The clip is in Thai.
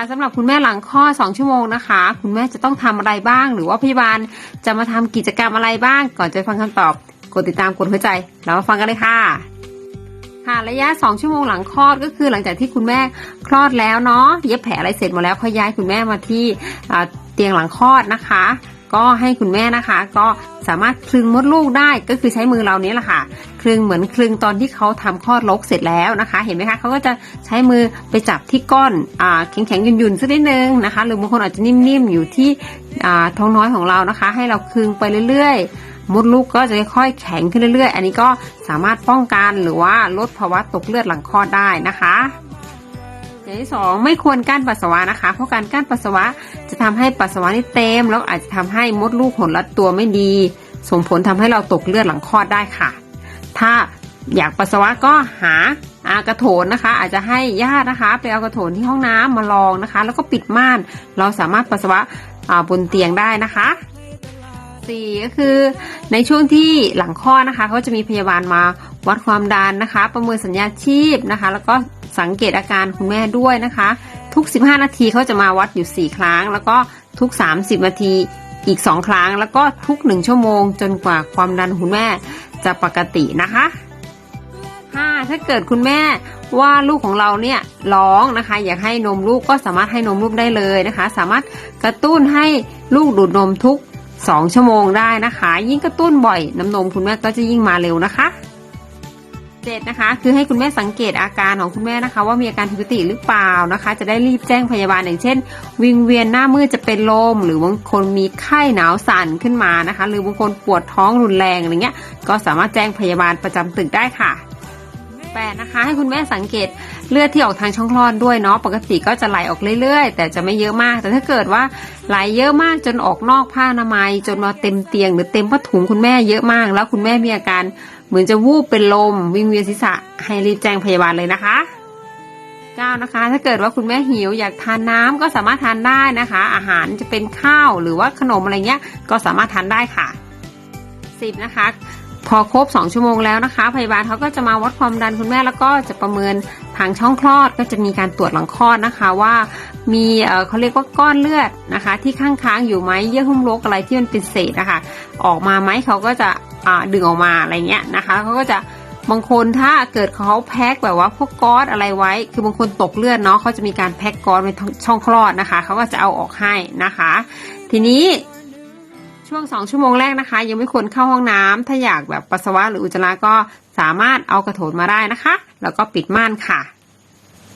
ค่ะสำหรับคุณแม่หลังคลอด2ชั่วโมงนะคะ คุณแม่จะต้องทำอะไรบ้าง หรือว่าพยาบาลจะมาทำกิจกรรมอะไรบ้าง ก่อนจะฟังคำตอบ กดติดตามกดหัวใจ แล้วมาฟังกันเลยค่ะค่ะระยะ 2 ชั่วโมงหลังคลอดก็คือหลังจากที่คุณแม่คลอดแล้วเนาะเย็บแผลอะไรเสร็จหมดแล้วค่อยย้ายคุณแม่มาที่เตียงหลังคลอดนะคะ ก็ให้คุณแม่นะคะ ก็สามารถคลึงมดลูกได้ก็คือใช้มือเรานี้แหละค่ะ คลึงเหมือนคลึงตอนที่เขาทำคลอดลกเสร็จแล้วนะคะ เห็นไหมคะเขาก็จะใช้มือไปจับที่ก้อนอ่าแข็งๆยุ่นๆสักนิดนึงนะคะ หรือบางคนอาจจะนิ่มๆอยู่ที่อ่าท้องน้อยของเรานะคะ ให้เราคลึงไปเรื่อยๆมดลูกก็จะค่อยๆแข็งขึ้นเรื่อยๆ อันนี้ก็สามารถป้องกันหรือว่าลดภาวะตกเลือดหลังคลอดได้นะคะอย่างที่สองไม่ควรกั้นปัสสาวะนะคะ เพราะการกั้นปัสสาวะจะทำให้ปัสสาวะนี่เต็ม แล้วอาจจะทำให้มดลูกหดรัดตัวไม่ดี ส่งผลทำให้เราตกเลือดหลังคลอดได้ค่ะ ถ้าอยากปัสสาวะก็หาอากระโถนนะคะ อาจจะให้ญาตินะคะ ไปเอากระโถนที่ห้องน้ำมาลองนะคะ แล้วก็ปิดม่าน เราสามารถปัสสาวะาบนเตียงได้นะคะสี่ก็คือในช่วงที่หลังคลอดนะคะเขาจะมีพยาบาลมาวัดความดันนะคะ ประเมินสัญญาณชีพนะคะ แล้วก็สังเกตอาการคุณแม่ด้วยนะคะ ทุก 15 นาทีเขาจะมาวัดอยู่ 4 ครั้ง แล้วก็ทุก 30 นาที อีก 2 ครั้งแล้วก็ทุก 1 ชั่วโมง จนกว่าความดันคุณแม่จะปกตินะคะ5ถ้าเกิดคุณแม่ว่าลูกของเราเนี่ยร้องนะคะ อยากให้นมลูกก็สามารถให้นมลูกได้เลยนะคะ สามารถกระตุ้นให้ลูกดูดนมทุก 2 ชั่วโมงได้นะคะ ยิ่งกระตุ้นบ่อยน้ำนมคุณแม่ก็จะยิ่งมาเร็วนะคะ 7นะคะคือให้คุณแม่สังเกตอาการของคุณแม่นะคะ ว่ามีอาการผิดปกติหรือเปล่านะคะ จะได้รีบแจ้งพยาบาลอย่างเช่น วิงเวียนหน้ามืดจะเป็นลม หรือบางคนมีไข้หนาวสั่นขึ้นมานะคะ หรือบางคนปวดท้องรุนแรงอะไรเงี้ยก็สามารถแจ้งพยาบาลประจำตึกได้ค่ะ แปดนะคะ ให้คุณแม่สังเกตเลือดที่ออกทางช่องคลอดด้วยเนาะปกติก็จะไหลออกเรื่อยๆ แต่จะไม่เยอะมาก แต่ถ้าเกิดว่าไหลเยอะมากจนออกนอกผ้าอนามัย จนมาเต็มเตียง หรือเต็มผ้าถุงคุณแม่เยอะมาก แล้วคุณแม่มีอาการเหมือนจะวูบเป็นลมวิงเวียนศีรษะให้รีบแจ้งพยาบาลเลยนะคะ9นะคะถ้าเกิดว่าคุณแม่หิวอยากทานน้ำก็สามารถทานได้นะคะ อาหารจะเป็นข้าวหรือว่าขนมอะไรเงี้ยก็สามารถทานได้ค่ะ 10นะคะ พอครบ 2 ชั่วโมงแล้วนะคะพยาบาลเขาก็จะมาวัดความดันคุณแม่แล้วก็จะประเมินทางช่องคลอดก็จะมีการตรวจหลังคลอดนะคะว่ามีเออเขาเรียกว่าก้อนเลือดนะคะ ที่ข้างค้างอยู่ไหมเยื่อหุ้มรกอะไรที่มันเป็นเศษนะคะออกมาไหมเขาก็จะอ่าดึงออกมาอะไรเงี้ยนะคะเขาก็จะบางคนถ้าเกิดเขาแพ็คแบบว่าพวกก๊อซอะไรไว้ คือบางคนตกเลือดเนาะเขาจะมีการแพ็คก๊อซไว้ช่องคลอดนะคะเขาก็จะเอาออกให้นะคะ ทีนี้ ช่วงสองชั่วโมงแรกนะคะ ยังไม่ควรเข้าห้องน้ำถ้าอยากแบบปัสสาวะหรืออุจจาระก็สามารถเอากระโถนมาได้นะคะ แล้วก็ปิดม่านค่ะ